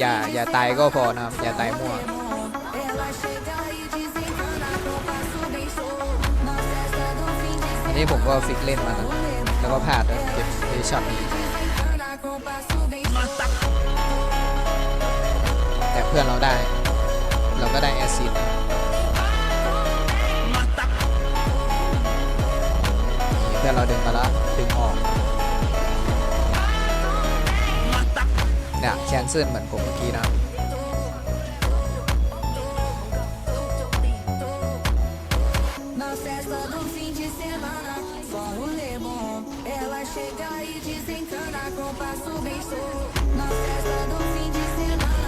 อย่าอย่าตายก็พอนะครับ อย่าตายมั่วอันนี้ผมก็ฟิกเล่นมาแล้วก็พลาดด้วยเก็บในช็อตนี้แต่เพื่อนเราได้ เราก็ได้แอซซิดเพื่อนเราดึงมาแล้วดึงออก เนี่ยแคนเซิลเหมือนผมเมื่อกี้นะ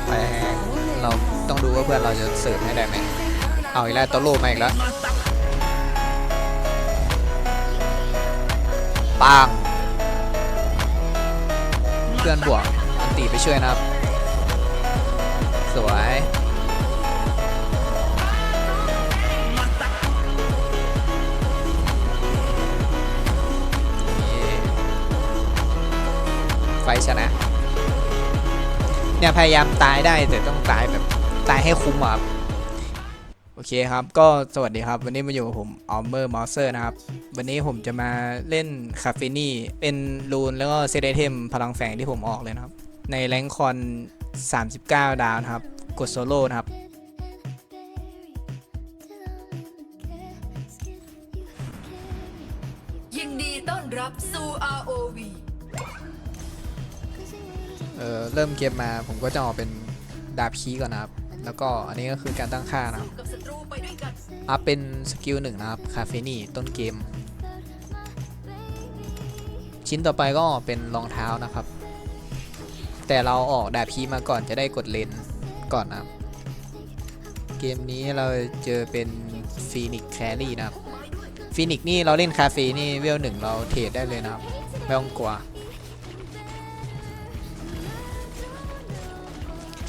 ไปเราต้องดูว่าเพื่อนเราจะเสิร์ฟให้ได้ไหม เอาอีกแล้วตัวโลมาอีกแล้วปังเพื่อนบวก ตีไปช่วยนะครับ สวยไฟชนะ เนี่ยพยายามตายได้แต่ต้องตายแบบตายให้คุ้มอะครับ โอเคครับ ก็สวัสดีครับ วันนี้มาอยู่กับผมออมเมอร์มอสเซอร์นะครับ วันนี้ผมจะมาเล่นคาเฟนี่เป็นรูนแล้วก็เซตไอเทมพลังแฝงที่ผมออกเลยนะครับ ในแรงคอน 39 ดาวนะครับ กดโซโล่นะครับ ยินดีต้อนรับสู่ ROV เออเริ่มเกมมาผมก็จะออกเป็นดาบคีก่อนนะครับ แล้วก็อันนี้ก็คือการตั้งค่านะครับ กับศัตรูไปด้วยกัน อัพเป็นสกิลหนึ่งนะครับ คาเฟนี่ต้นเกม ชิ้นต่อไปก็เป็นรองเท้านะครับ แต่เราออกดาบพีมาก่อนจะได้กดเลนก่อนนะครับ เกมนี้เราเจอเป็นฟีนิกแครี่นะครับฟีนิกนี่เราเล่นคาเฟ่นี่เวลหนึ่งเราเทรดได้เลยนะครับ ไม่ต้องกลัว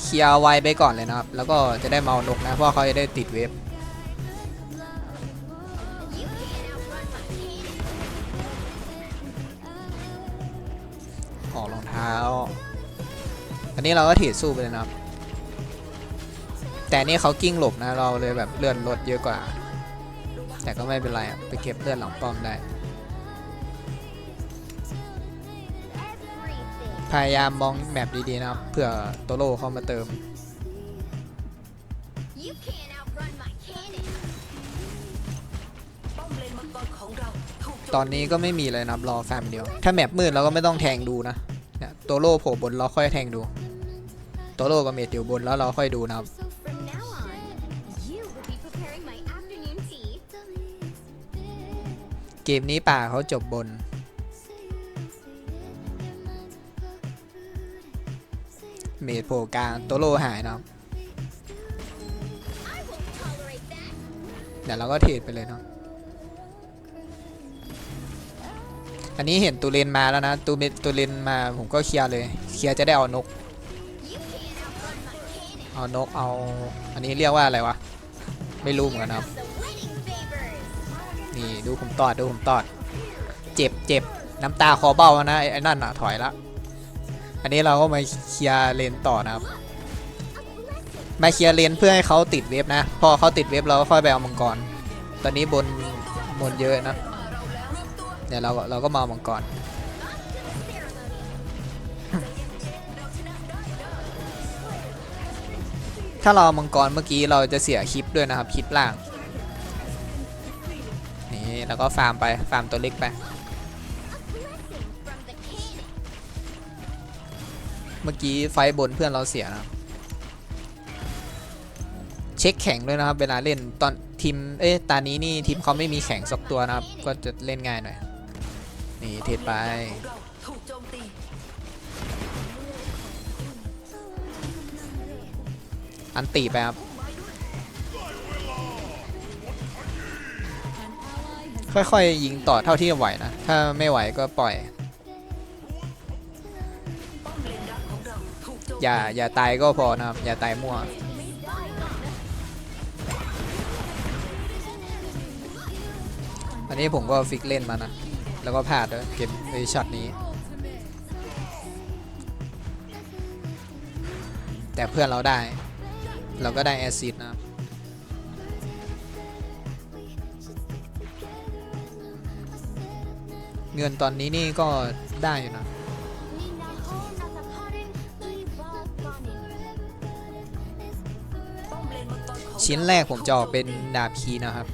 เคลียร์ไวไปก่อนเลยนะครับ แล้วก็จะได้เมานกนะ เพราะเขาจะได้ติดเวฟออกรองเท้า อันนี้เราก็ถีดสู้ไปเลยนะครับ แต่นี่เขากิ้งหลบนะ เราเลยแบบเลื่อนรถเยอะกว่า แต่ก็ไม่เป็นไรไปเก็บเลื่อดหลังป้อมได้ พยายามมองแมปดีๆนะครับเผื่อโตโร่เข้ามาเติมตอนนี้ก็ไม่มีเลยนะรอแฟมเดียว ถ้าแมปมืดเราก็ไม่ต้องแทงดูนะเนี่ยโตโร่โผล่บนเราค่อยแทงดู โตโร่กับเมดอยู่บนแล้วเราค่อยดูนะครับ เกมนี้ป่าเขาจบบน เมดโผล่กลางโตโร่หายนะครับ เดี๋ยวเราก็เทรดไปเลยเนาะอันนี้เห็นตูเลนมาแล้วนะตูเมตูเลนมาผมก็เคลียร์เลย เคลียร์จะได้เอานก เอานกเอา อันนี้เรียกว่าอะไรวะ ไม่รู้เหมือนกันนะครับ นี่ดูผมตอดดูผมตอด เจ็บเจ็บน้ำตาคอเบ้านะไอ้นั่นอะถอยละ อันนี้เราก็มาเคลียร์เลนต่อนะครับ มาเคลียร์เลนเพื่อให้เขาติดเวฟนะ พอเขาติดเวฟเราก็ค่อยไปเอามังกร ตอนนี้บนบนเยอะนะ เดี๋ยวเราก็เราก็มาเอามังกร ถ้าเราเมังกรเมื่อกี้เราจะเสียคลิปด้วยนะครับคลิปล่าง นี่แล้วก็ฟาร์มไป ฟาร์มตัวเล็กไป เมื่อกี้ไฟบนเพื่อนเราเสียนะครับเช็คแข่งด้วยนะครับ เวลาเล่นตอนทีม เอ๊ะตานี้นี่ทีมเขาไม่มีแข่งสักตัวนะครับ ก็จะเล่นง่ายหน่อย นี่เทรดไป อันตีไปครับ ค่อยๆยิงต่อเท่าที่ไหวนะ ถ้าไม่ไหวก็ปล่อย อย่าอย่าตายก็พอนะครับ อย่าตายมั่วอันนี้ผมก็ฟิกเล่นมานะ แล้วก็พลาดด้วยเก็บไอ้ช็อตนี้ แต่เพื่อนเราได้ เราก็ได้แอซิดนะครับเงินตอนนี้นี่ก็ได้อยู่นะชิ้นแรกผมจะออกเป็นดาบคีนะครับ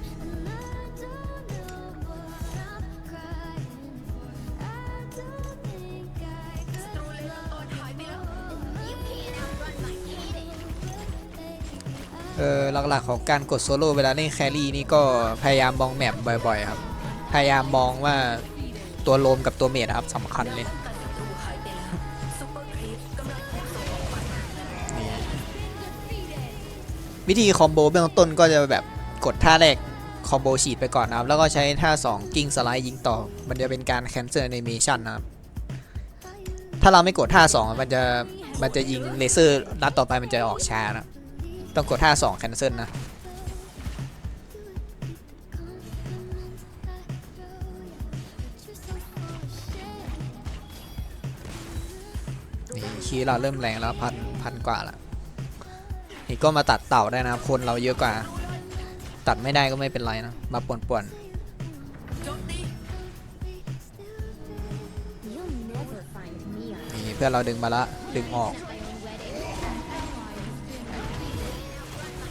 เออหลักๆของการกดโซโล่เวลาเล่นแครี่นี่ก็พยายามมองแมปบ่อยๆครับพยายามมองว่าตัวโลมกับตัวเมดครับสำคัญเลยวิธีคอมโบเบื้องต้นก็จะแบบกดท่าแรกคอมโบฉีดไปก่อนนะครับ แล้วก็ใช้ท่า 2 กิ้งสไลด์ยิงต่อ มันจะเป็นการแคนเซิลแอนิเมชันนะครับ ถ้าเราไม่กดท่า 2 มันจะมันจะยิงเลเซอร์นัดต่อไปมันจะออกช้านะ ต้องกดท่า2แคนเซิลนะ นี่คีเราเริ่มแรงแล้วพันพันกว่าละนี่ก็มาตัดเต่าได้นะ คนเราเยอะกว่า ตัดไม่ได้ก็ไม่เป็นไรนะ มาป่วนโจมตี You'll never find me on ๆนี่เพื่อนเราดึงมาละ ดึงออก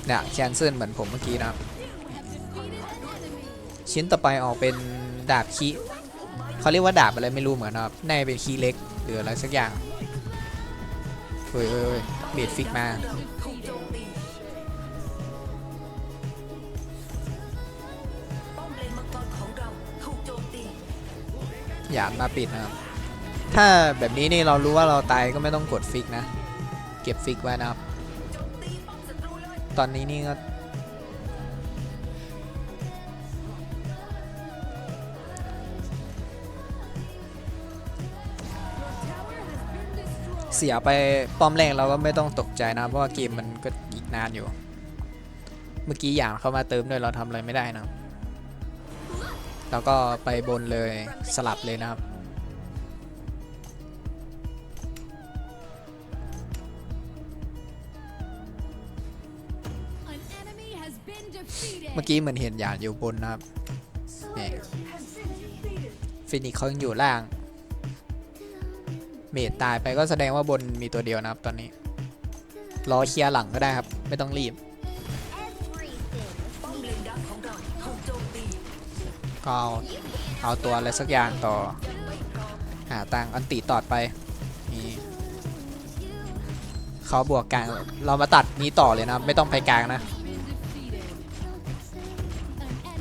เนี่ยแคนเซิลเหมือนผมเมื่อกี้นะครับ ชิ้นต่อไปออกเป็นดาบคีเขาเรียกว่าดาบอะไรไม่รู้เหมือนนะครับน่าจะเป็นคีเล็กหรืออะไรสักอย่างเฮ้ยเฮ้ยเฮ้ยเบียดฟิกมาอมเลนมังกรของเรามตีหยาดมาปิดนะครับ ถ้าแบบนี้นี่เรารู้ว่าเราตายก็ไม่ต้องกดฟิกนะ เก็บฟิกไว้นะครับ ตรูเลยตอนนี้นี่ก็เสียไปป้อมแรกเราก็ไม่ต้องตกใจนะ เพราะว่าเกมมันก็อีกนานอยู่ เมื่อกี้อย่างเข้ามาเติมด้วยเราทำอะไรไม่ได้นะครับแล้วก็ไปบนเลยสลับเลยนะครับ มื่อกี้เหมือนเห็นหยาดอยู่บนนะครับนี่ฟินิกเขายังอยู่ล่าง เมดตายไปก็แสดงว่าบนมีตัวเดียวนะครับตอนนี้ รอเคลียร์หลังก็ได้ครับ ไม่ต้องรีบ ก็เอาเอาตัวอะไรสักอย่างต่อ หาตังอันติตอดไปนี่เขาบวกกลาง เรามาตัดนี้ต่อเลยนะ ไม่ต้องไปกลางนะ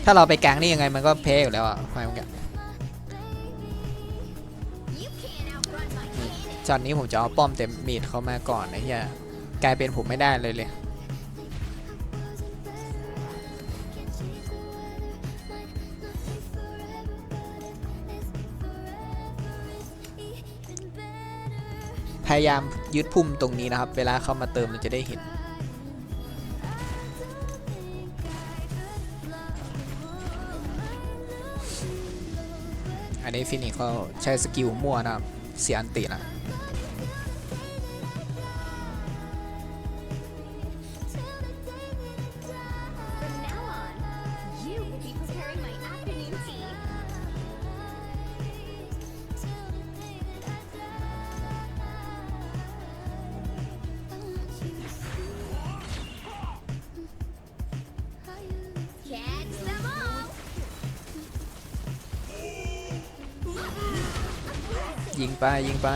ถ้าเราไปกลางนี่ยังไงมันก็แพ้อยู่แล้วอะไม่เหมือนกัน You can't outrun my cannon. จอนนี้ผมจะเอาป้อมเต็มมีดเข้ามาก่อนไอ้เหี้ยกลายเป็นผมไม่ได้เลยเลยพยายามยึดพุ่มตรงนี้นะครับ เวลาเข้ามาเติมเราจะได้เห็น นนี้ฟินิกเขาใช้สกิลมั่วนะครับเสียอันตินะ ยิงไปยิงไป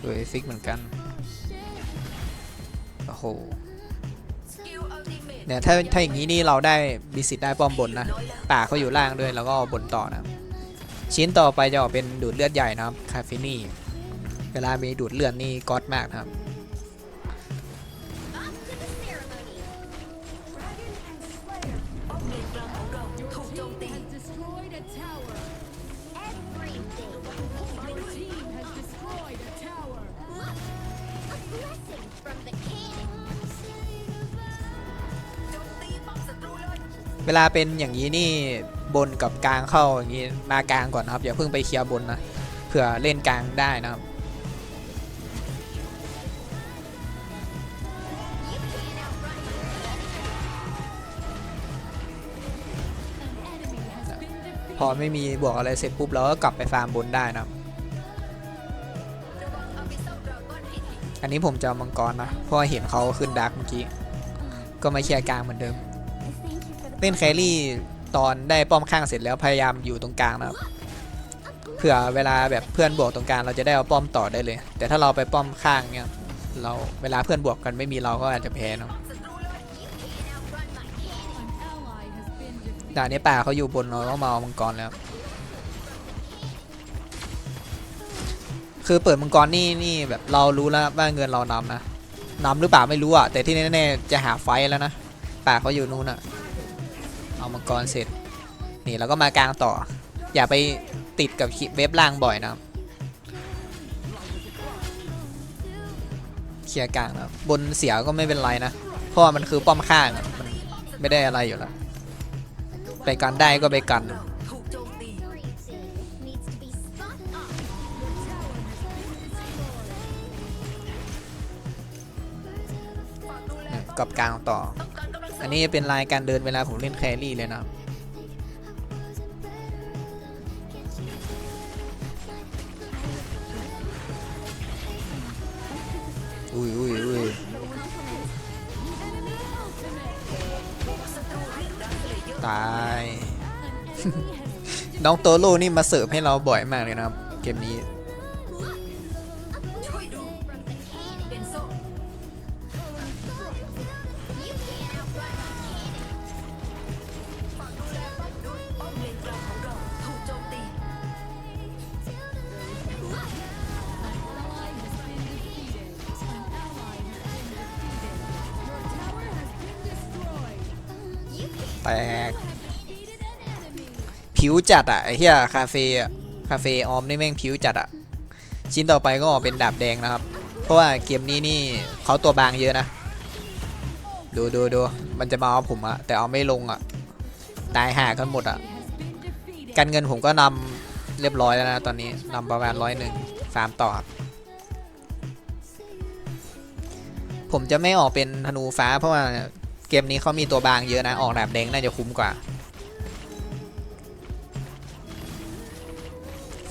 เฮ้ยซิกเหมือนกัน โอ้โห เนี่ยถ้าถ้าอย่างนี้นี่เราได้มีสิทธิ์ได้ป้อมบนนะ ป่าเขาอยู่ล่างด้วยแล้วก็บนต่อนะ ชิ้นต่อไปจะออกเป็นดูดเลือดใหญ่นะครับ คาเฟนี่ เวลามีดูดเลือดนี่ก๊อตมากนะครับ วลาเป็นอย่างนี้นี่บนกับกลางเข้าอย่างนี้มากลางก่อนนะครับอย่าเพิ่งไปเคลียร์บนนะเผื่อเล่นกลางได้นะครับพอไม่มีบวกอะไรเสร็จปุ๊บเราก็กลับไปฟาร์มบนได้นะอันนี้ผมจะมังกรนะเพราะเห็นเขาขึ้นดักเมื่อกี้ ก็มาเคลียร์กลางเหมือนเดิม เล่นแครี่ตอนได้ป้อมข้างเสร็จแล้วพยายามอยู่ตรงกลางนะครับเผื่อเวลาแบบเพื่อนบวกตรงกลางเราจะได้เอาป้อมต่อได้เลย แต่ถ้าเราไปป้อมข้างเนี่ยเราเวลาเพื่อนบวกกันไม่มีเราก็อาจจะแพ้เนาะด่านนี้ป่าเขาอยู่บนเราต้องมาเอามังกรแล้ว คือเปิดมังกรนี่นี่แบบเรารู้แล้วว่าเงินเรานำนะนำหรือเปล่าไม่รู้อะแต่ที่แน่ๆจะหาไฟแล้วนะป่าเขาอยู่นู้นอะ เอามังกรเสร็จ นี่เราก็มากลางต่อ อย่าไปติดกับเว็บล่างบ่อยนะครับเคลียร์กลางนะครับบนเสียก็ไม่เป็นไรนะ เพราะว่ามันคือป้อมข้างมันไม่ได้อะไรอยู่แล้วไปกันได้ก็ไปกันกับกลางต่อ อันนี้จะเป็นลายการเดินเวลาผมเล่นแครี่เลยนะครับอุ้ยอุ้ยอุ้ยตาย น้องโตโร่นี่มาเสิร์ฟให้เราบ่อยมากเลยนะครับ เกมนี้ จัดอะไอ้เหี้ยคาเฟ่คาเฟ่ออมนี่แม่งผิวจัดอะชิ้นต่อไปก็ออกเป็นดาบแดงนะครับ เพราะว่าเกมนี้นี่เขาตัวบางเยอะนะ ดูดูดูมันจะมาเอาผมอะแต่เอาไม่ลงอะตายห่ากันหมดอะการเงินผมก็นำเรียบร้อยแล้วนะตอนนี้นำประมาณร้อยหนึ่งฟามต่อครับผมจะไม่ออกเป็นธนูฟ้าเพราะว่าเกมนี้เขามีตัวบางเยอะนะ ออกดาบแดงน่าจะคุ้มกว่า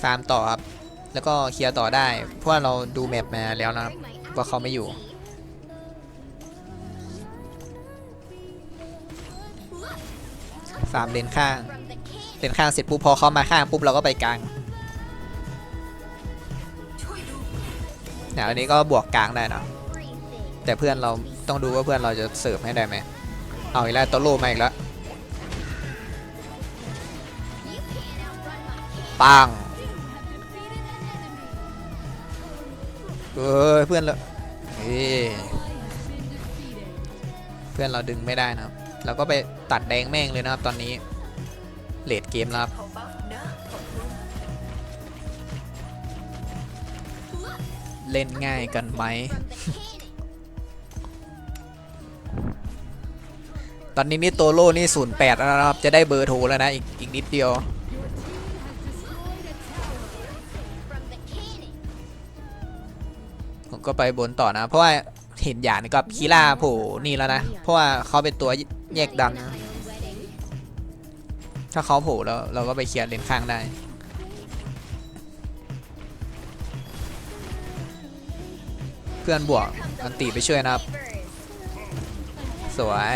ฟาร์มต่อครับ แล้วก็เคลียร์ต่อได้ เพราะว่าเราดูแมปมาแล้วนะครับว่าเขาไม่อยู่ ฟาร์มเลนข้างเลนข้างเสร็จปุ๊บพอเขามาข้างปุ๊บเราก็ไปกลางเนี่ยอันนี้ก็บวกกลางได้นะแต่เพื่อนเราต้องดูว่าเพื่อนเราจะเสิร์ฟให้ได้ไหมเอาอีกแล้วโตโร่มาอีกแล้วปัง เอ้ยเพื่อนเราเอ้ยเพื่อนเราดึงไม่ได้นะครับ เราก็ไปตัดแดงแม่งเลยนะครับ ตอนนี้เลดเกมแล้วครับเขาบัฟนะขอบคุณเล่นง่ายกันไหม ตอนนี้นี่โตโร่นี่ศูนย์แปดแล้วนะครับ จะได้เบอร์โทรแล้วนะ อีกอีกนิดเดียว ผมก็ไปบนต่อนะ เพราะว่าเห็นหยานกับคีล่าโผล่นี่แล้วนะ เพราะว่าเขาเป็นตัวแยกดัน ถ้าเขาโผล่แล้วเราก็ไปเคลียร์เลนข้างได้เพื่อนบวกอันตีไปช่วยนะครับ สวย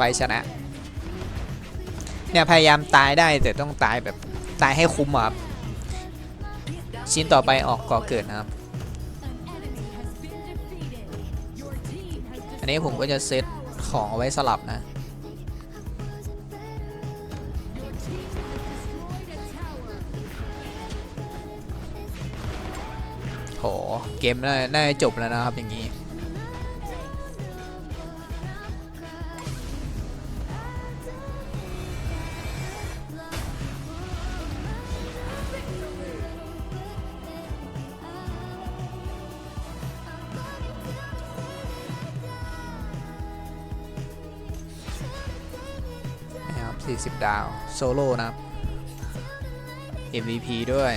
ฟชนะ เนี่ยพยายามตายได้แต่ต้องตายแบบตายให้คุ้มครับ ชิ้นต่อไปออกก่อเกิดนะครับ อันนี้ผมก็จะเซตของเอาไว้สลับนะโหเกมน่าจะจบแล้วนะครับอย่างนี้ 40 ดาว โซโล่นะครับ MVP ด้วย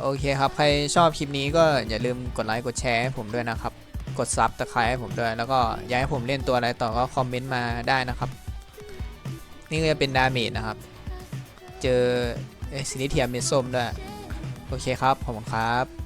โอเคครับ ใครชอบคลิปนี้ก็อย่าลืมกดไลค์กดแชร์ให้ผมด้วยนะครับ กดซับตะไคร้ให้ผมด้วย แล้วก็อยากให้ผมเล่นตัวอะไรต่อก็คอมเมนต์มาได้นะครับ นี่ก็จะเป็นดาเมจนะครับ เจอซินิเทียมเมสซมด้วย โอเคครับ ขอบคุณครับ